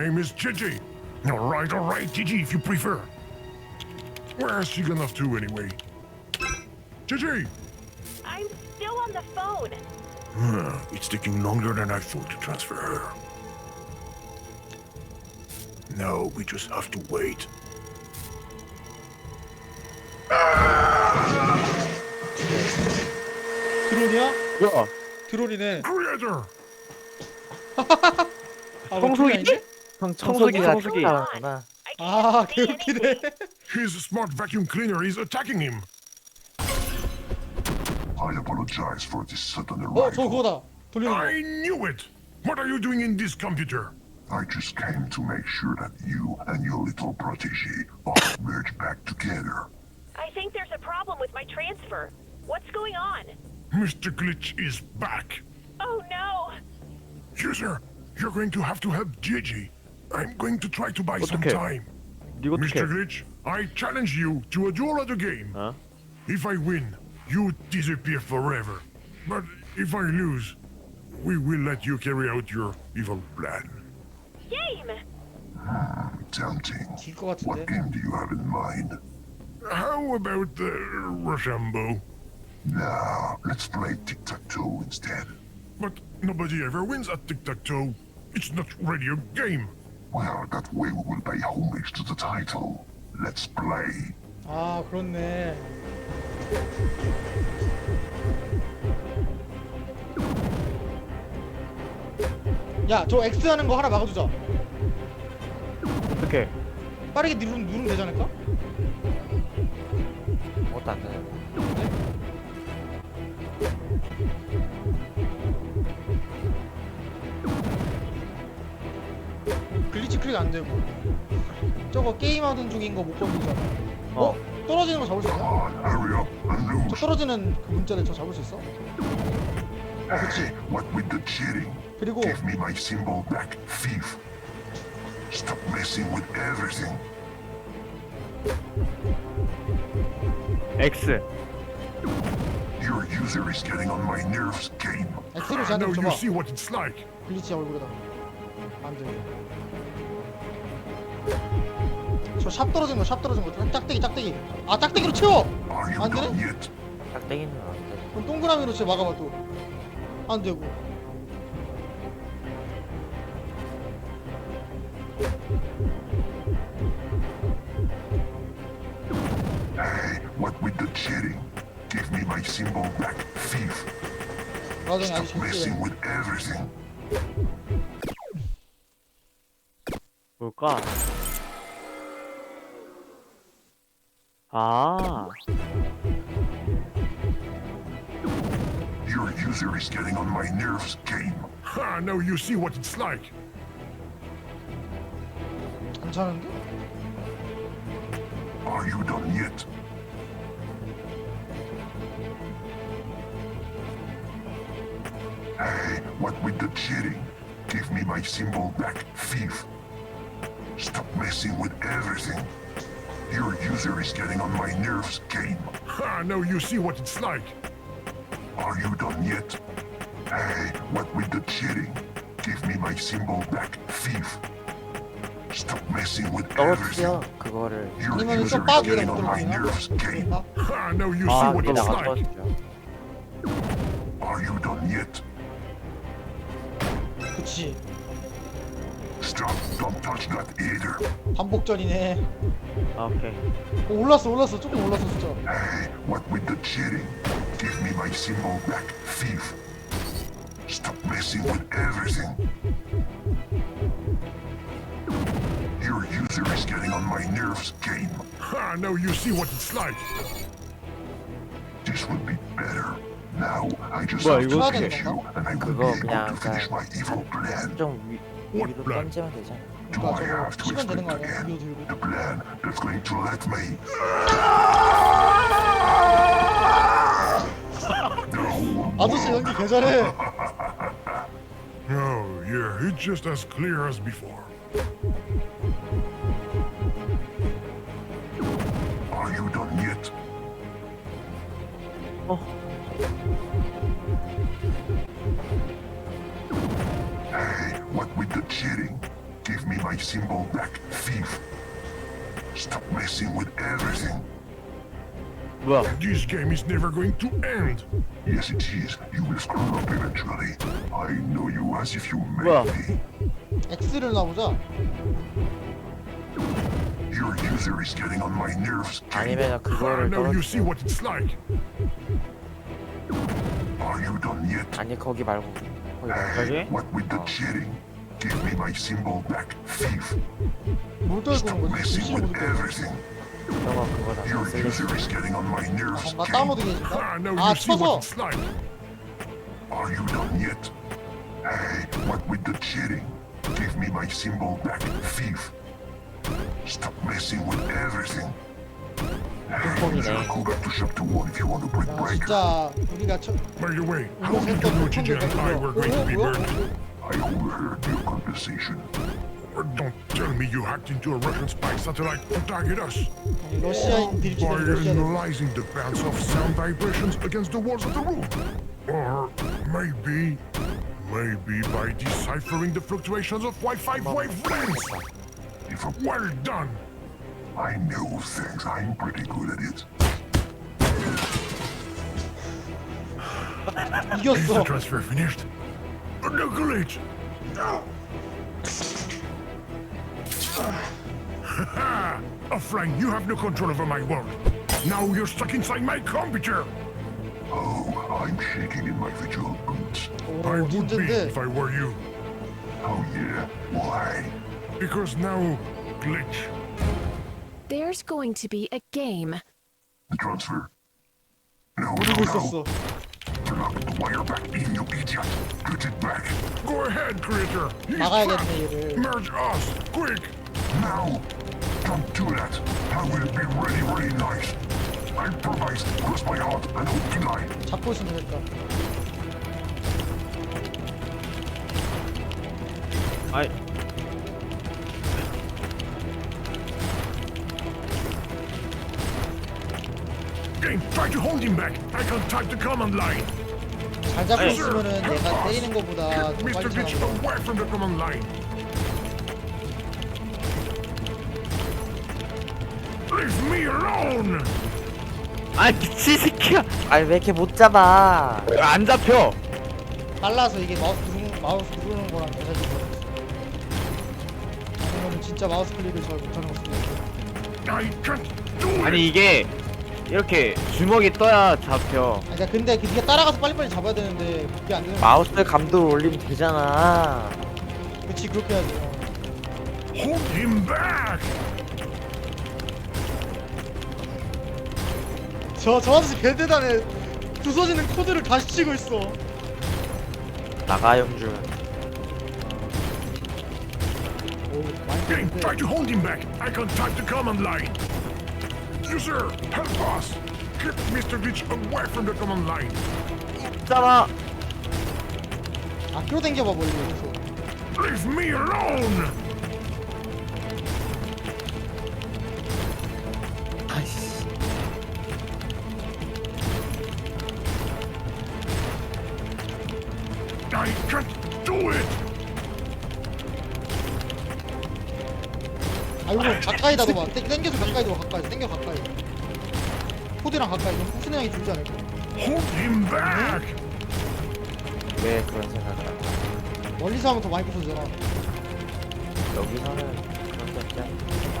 name is Gigi. All right, all right, Gigi, if you prefer. Where's she gone off to anyway? Gigi! I'm still on the phone. Huh, it's taking longer than I thought to transfer her. No, we just have to wait. 드론이야? 뭐야? 드론이네. Creator! 아, 뭐 드론이 아닌데? 청, 청소기가 청소기. 청소기하는구나. I can't 아, see 개웃기네. anything. His smart vacuum cleaner is attacking him. I apologize for this sudden 어, 저 arrival. 그거다. 돌리는 거. I knew it! What are you doing in this computer? I just came to make sure that you and your little protege are merged back together. I think there's a problem with my transfer. What's going on? Mr. Glitch is back. Oh no! User, you're going to have to help Gigi. I'm going to try to buy some time. Mr. Glitch, I challenge you to a duel at the game. Huh? If I win, you disappear forever. But if I lose, we will let you carry out your evil plan. Game! Hmm, tempting. What game do you have in mind? How about the uh, Rochambeau? No, let's play tic-tac-toe instead. But nobody ever wins at tic-tac-toe. It's not really a game. Well, that way we will pay homage to the title. Let's play. 아, 그렇네. 야, 저 X 하는 거 하나 막아주자. 어떻게? 빠르게 누르면, 누르면 되지 않을까? 아무것도 안 되네. 클릭 안 되고. 저거 게임하던 중인 거 못 건드리잖아. 어? 어. 떨어지는 거 잡을 수 있나? 저. 떨어지는 그 문자를 저 잡을 수 있어? Hey, what with the cheating? 그리고 Give me my symbol back, thief. Stop messing with everything. X. Your user is getting on my nerves, game. X를 Ah, 제한테 now you see what it's like. 글리치 얼굴에다. 안 돼. 저 샵 떨어진 거, 샵 떨어진 거. 짝대기, 짝대기. 아, 짝대기로 채워! 안 되네? 짝대기는 안 돼. 그럼 동그라미로 채 막아봐 또. 안 되고. Hey, what with the cheating? Give me my symbol back, thief. 나중에 아주 Stop messing 재밌게. with everything. 뭘까? 아, Your user is getting on my nerves, game. Ah, now you see what it's like. 괜찮은데? Are you done yet? Hey, what with the cheating? Give me my symbol back, thief. Stop messing with everything. Your user is getting on my nerves, game. Ah, now you see what it's like. Are you done yet? Hey, what with the cheating? Give me my symbol back, thief. Stop messing with 떨어뜨려 everything. 그거를. Your 아니면 user 좀 is 빠지게 getting on my 만들어주냐? nerves, game. 아, Ah, now you see 아, what 그게 it's 나가 like. 떨어뜨려. Are you done yet? 그치. Stop! Don't touch that either. 반복전이네. 아, 오케이. 어, 올랐어, 올랐어. 조금 올랐어, 진짜. Hey, what with the cheating? Give me my symbol back, thief. Stop messing with everything. Your user is getting on my nerves, game. Ah, now you see what it's like. This would be better. Now, I just 뭐야, have 이거 to 어떻게 finish you, and I will 그거 be able 그냥 to finish 그냥 my evil plan. 좀 위, What 위로 plan? 던지면 되잖아. Do 그러니까 I 저거 have to 시간 되는 explain 거 it 아니야? again? 이거 들고. The plan that's going to let me. No 아저씨 연기 개 잘해. Oh, yeah, it's just as clear as before. my symbol back, thief. Stop messing with everything. 뭐야? This game is never going to end. Yes, it is. You will screw up eventually. I know you as if you Well. made me. X를 놔보자. Your user is getting on my nerves. 아니면 Ah, 그거를 now you see 떨어뜨려. what it's like. Are you done yet? 아니 거기 말고 거기 말고. Hey, what with the Oh. cheating? Give me my symbol back, thief. 뭘 떨구는 Stop 거지? messing 글씨 with 못 떨고. everything. 저거 그거다. Your 슬래시. user is getting on my nerves. 나 다운로드 해줄까? Ah, now 아 you see 쳐서. what it's like. Are you done yet? Hey, what with the cheating? Give me my symbol back, thief. Stop messing with everything. Hey, user, go back to chapter one if you want to break 야 break. 진짜 우리가 첫 By the way, how did you 운동했던 know Gigi and I were going to be 뭐야? murdered? I overheard your conversation. Don't tell me you hacked into a Russian spy satellite to target us. Rusya By analyzing the bands of sound vibrations against the walls of the room. Or maybe, maybe by deciphering the fluctuations of Wi-Fi wavelengths. If I'm well done. I know things. I'm pretty good at it. Is the transfer finished? Nicolete! No! Offline, you have no control over my world. Now you're stuck inside my computer! Oh, I'm shaking in my vigil boots. Oh, I would be if I were you. Oh yeah, why? Because now, glitch. There's going to be a game. The transfer. No, no, no. 있었어. Plug the wire back in, you idiot. Put it back. Go ahead, creator. He's 나가야겠네 trapped. 얘를. Merge us, quick. No! Don't do that. I will be really, really nice. I promise. Cross my heart and hope tonight. 잡고 있으면 되겠다. 아이 Game, try to hold him back. I can't type the command line. 잘 잡고 아니. 있으면은 내가 때리는 것보다 더 Mr. 빨리 Glitch 차는 거. away from the command line. Leave me alone! 아 미친 새끼야. 아니 왜 이렇게 못 잡아? 안 잡혀. 빨라서 이게 마우스 누르는 마우스 누르는 거랑 거랑. 아니면 진짜 마우스 클릭을 잘 못하는 것 같은데. I can't do it! 아니 이게 이렇게 주먹이 떠야 잡혀. 아니, 그러니까 근데 그 네가 따라가서 빨리빨리 잡아야 되는데 그게 안 되는 거. 마우스 감도를 올리면 되잖아. 그렇지 그렇게 해야지. 어. Hold him back! 저, 저 아저씨 개대단해. 부서지는 코드를 다시 치고 있어. 나가 영준. 오, 많이 Game, 되는데. try to hold him back. I can't type the command line. User, help us! Get Mr. Glitch away from the command line. 잡아. 아, 끌어당겨봐, 멀리. 여기서. Leave me alone! 아이씨. I can't do it! 아, 이거 가까이다 둬봐. 땡- 땡겨서 가까이 둬, 가까이. 땡겨, 가까이. 코드랑 가까이. 그럼 후순 형이 줄지 않을까? Hold him back! 왜 그런 생각을 할까? 멀리서 하면 더 많이 부서지잖아. 여기서는 그런 않나?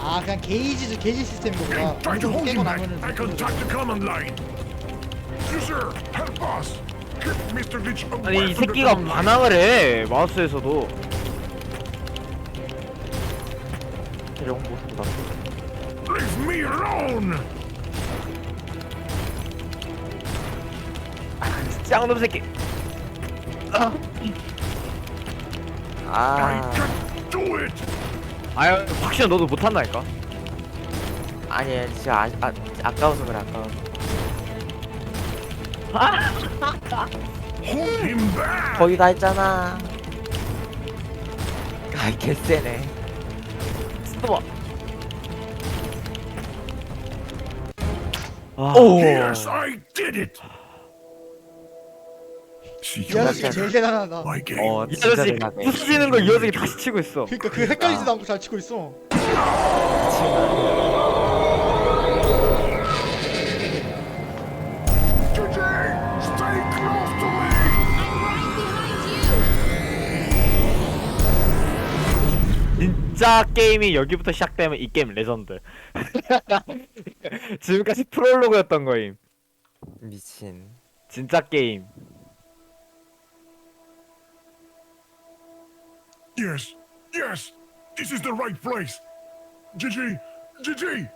아, 그냥 게이지, 게이지 시스템인 거구나. Game, try to 엄청 hold 깨고 him back. 나면은 I can't type the command line. User, help us! Get Mr. Glitch away 아니 이 from the 새끼가 command line. 반항을 해 마우스에서도. 이런 모습보다 Leave me alone! 짱놈 새끼. 아, I 아 can't do it! 아유 확실히 너도 못한다니까. 아니 진짜 아, 아 아까워서 그래 아까워 Hold him back! 거의 다 했잖아 아이 개쎄네 스톱. 아, 오 Yes, I did it! See 이 아저씨가 later. 제일 대단하다 My game. 어 이 진짜 아저씨 대단해 부수지는 걸 이 녀석이 다시 치고 있어 그러니까 그 헷갈리지도 않고 잘 치고 있어 진짜 게임이 여기부터 시작되면 이 게임 레전드 지금까지 프롤로그였던 거임 미친 진짜 게임 Yes, yes, this is the right place. GG, GG,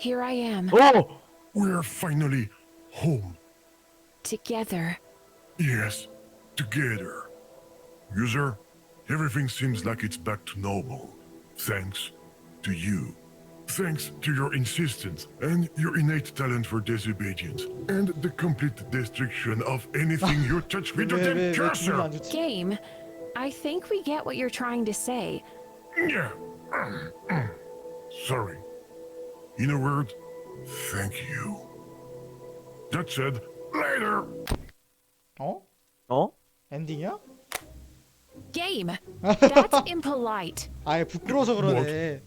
Here I am, 오! we're finally home. together. Yes, together. User, everything seems like it's back to normal. Thanks to you. Thanks to your insistence and your innate talent for disobedience and the complete destruction of anything you touch with your 왜왜왜 damn 기분이 안 cursor. 좋지 Game, I think we get what you're trying to say. Yeah. Mm, mm. Sorry. In a word, thank you. That said, later. 어? 어? 엔딩이야? Game, that's impolite. 아예 부끄러워서 그러네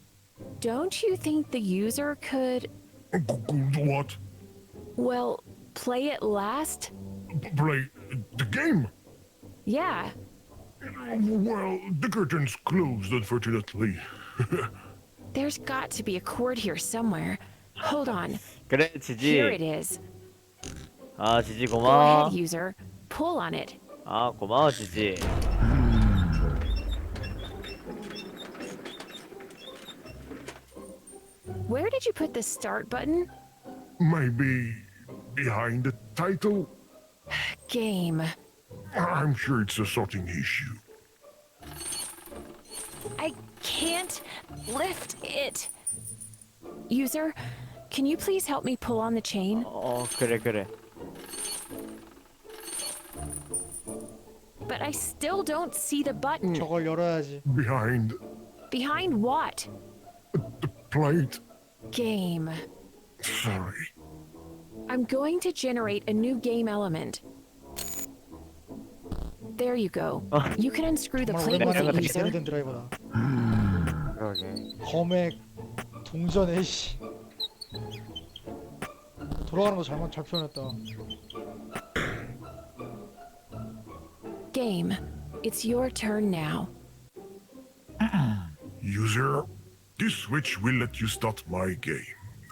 Don't you think the user could, What? well, play it last? Play the game? Yeah, Well, the curtain's closed, unfortunately. there's got to be a cord here somewhere. Hold on, 그래 here it 지지 is. 아 지지 Go 고마워 ahead, user. Pull on it. 아 고마워 지지 Where did you put the start button? Maybe behind the title? Game. I'm sure it's a sorting issue. I can't lift it. User, can you please help me pull on the chain? 어 그래 그래 But I still don't see the button. 저걸 열어야지 Behind Behind what? the plate? Game. Sorry. I'm going to generate a new game element. There you go. You can unscrew the 정말 plate with 오랜만에 it, 제대로 user. 된 드라이버다 그러게 검액 동전에 씨 돌아가는 거 잘못 잘 표현했다 Game. It's your turn now. User, this switch will let you start my game.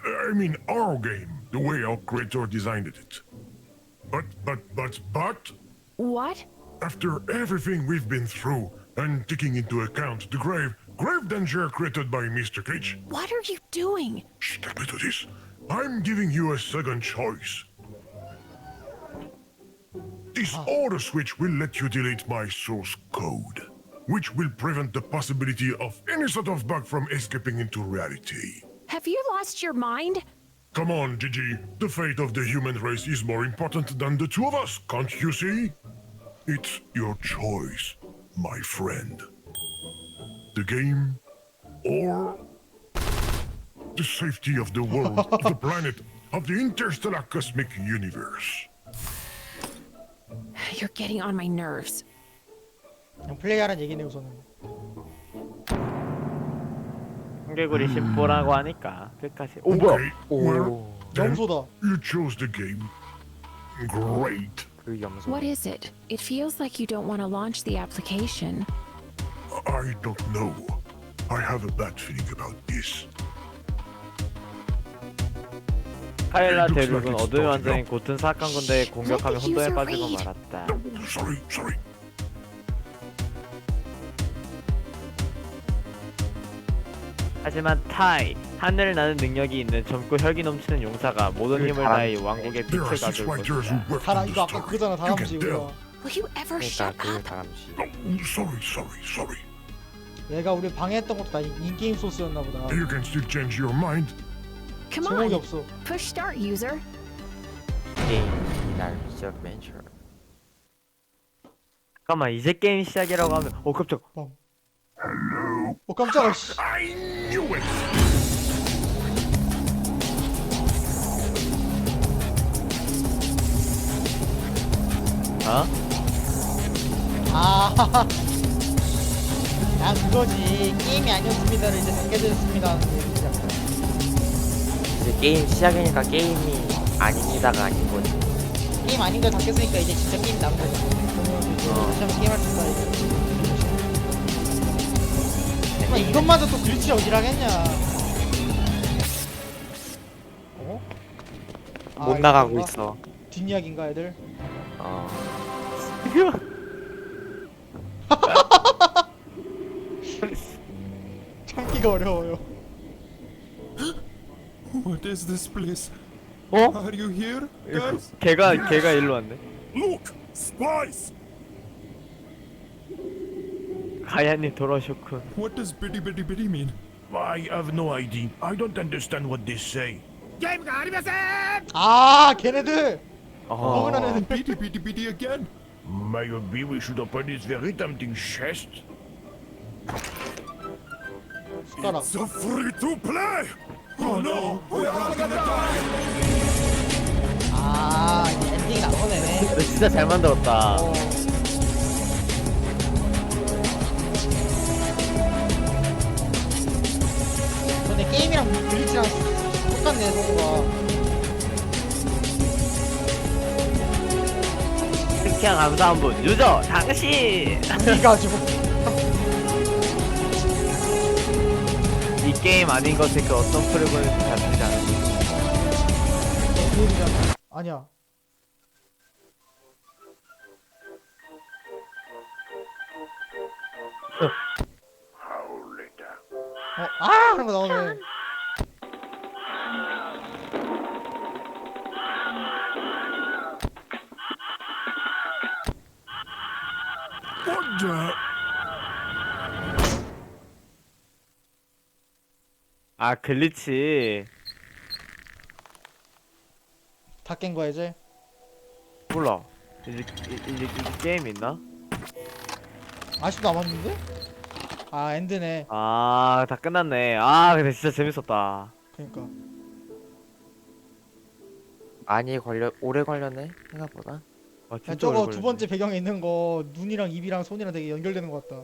I mean, our game, the way our creator designed it. But, but, but, but, What? after everything we've been through, and taking into account the grave, grave danger created by Mr. Cage, What are you doing? shh, let me do this. I'm giving you a second choice. This oh. auto switch will let you delete my source code, which will prevent the possibility of any sort of bug from escaping into reality. Have you lost your mind? Come on, Gigi. The fate of the human race is more important than the two of us, can't you see? It's your choice, my friend. The game or the safety of the world, of the planet, of the interstellar cosmic universe. You're getting on my nerves. 그냥 플레이하라는 얘기네 우선은 청개구리 심보라고 하니까 끝까지 오 뭐야 Okay, well, 오 염소다 you chose the game. Great. 그 염소 What is it? It feels like you don't want to launch the application. I don't know. I have a bad feeling about this. 카일라 대륙은 어둠의 up. 곧은 사악한 군대에 공격하며 혼돈에 빠지고. 말았다 No, sorry, sorry. 하지만 타이 하늘을 나는 능력이 있는 젊고 혈기 넘치는 용사가 모든 그 힘을 다해 왕국의 There are 빛을 것이다 다람 on the 이거 아까 story. 그거잖아 You can 다람쥐. 우리가 Will you ever 그러니까 shut 그 up? 다람쥐 sorry, sorry, sorry. 얘가 우리 방해했던 것도 다 인게임 소스였나 보다 You can still change your mind. Come 제목이 on. 없어 Push start, user. 게임 날 시작 벤처 잠깐만 이제 게임 시작이라고 하면 어 깜짝 어 깜짝아 씨 I knew it! 어? 아, 난 그거지. 게임이 아니었습니다를 이제. 약간. 이제 게임 시작이니까 게임이 아닙니다가 아닌 거지. 게임 아닌 걸 당겼으니까 이제 진짜 게임 남은 거지. 그러면 이제 어. 다시 한번 게임할 수 있다. 이제. 정말 이것마저 또 글치 어디라겠냐. 어? 아, 못 나가고 이건가? 있어. 뒷이야기인가 애들? 어. 참기가 어려워요. What is this place? 어? Are you here, guys? 걔가 걔가 일로 왔네. Look! Spies! 가야님 돌아오셨군. What does bitty bitty bitty mean? I have no idea. I don't understand what they say. 아, 걔네들! 어. 어긋난 애들. Bitty bitty bitty again. Maybe we should open this very tempting chest. 숟가락. So free to play! Oh no! 아, 이제 엔딩이 나오네. 근데 진짜 잘 만들었다. 어. 게임이랑 블리치랑 똑같네, 소구가. 특히한 감사한 분 유저 당신. 이가지고. 이 게임 아닌 것에 그 어떤 프로그램인지 잡히지 않아. 아니야. 어, 아! 그런 거 나오네. 아 글리치. 다 깬 거야, 이제? 몰라. 이제 이- 이제, 이제 게임 있나? 아직도 남았는데? 아, 엔드네. 아 다 끝났네. 아 근데 진짜 재밌었다. 그니까. 많이 걸려 오래 걸렸네 생각보다. 아, 야, 진짜 저거 오래 두 걸렸네. 번째 배경에 있는 거 눈이랑 입이랑 손이랑 되게 연결되는 것 같다.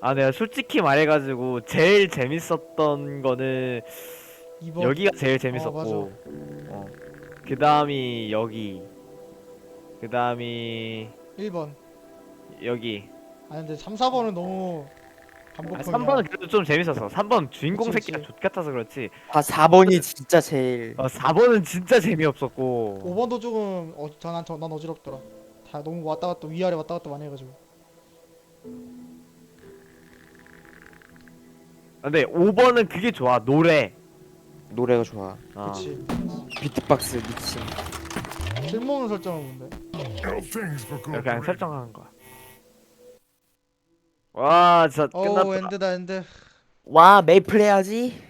아 내가 솔직히 말해가지고 제일 재밌었던 거는 이번 여기가 제일 어, 재밌었고 어, 그 다음이 여기 그 다음이 1번. 여기 아 근데 3, 4번은 너무 아, 반복형이야. 3번은 그래도 좀 재밌었어 3번 주인공 그치, 새끼가 그치. 족 같아서 그렇지 아 4번이 진짜 제일 어, 4번은 진짜 재미없었고 5번도 조금 어, 난, 저- 난 어지럽더라. 다 너무 왔다 갔다 위아래 왔다 갔다 많이 해가지고. 아, 근데 5번은 그게 좋아 노래 노래가 좋아. 어. 그렇지. 비트박스 미친. 쓸모없는 설정은 뭔데? 그냥. 설정하는 거야 와 진짜 어우 끝났다 엔드다 엔드. 와 메이플 해야지.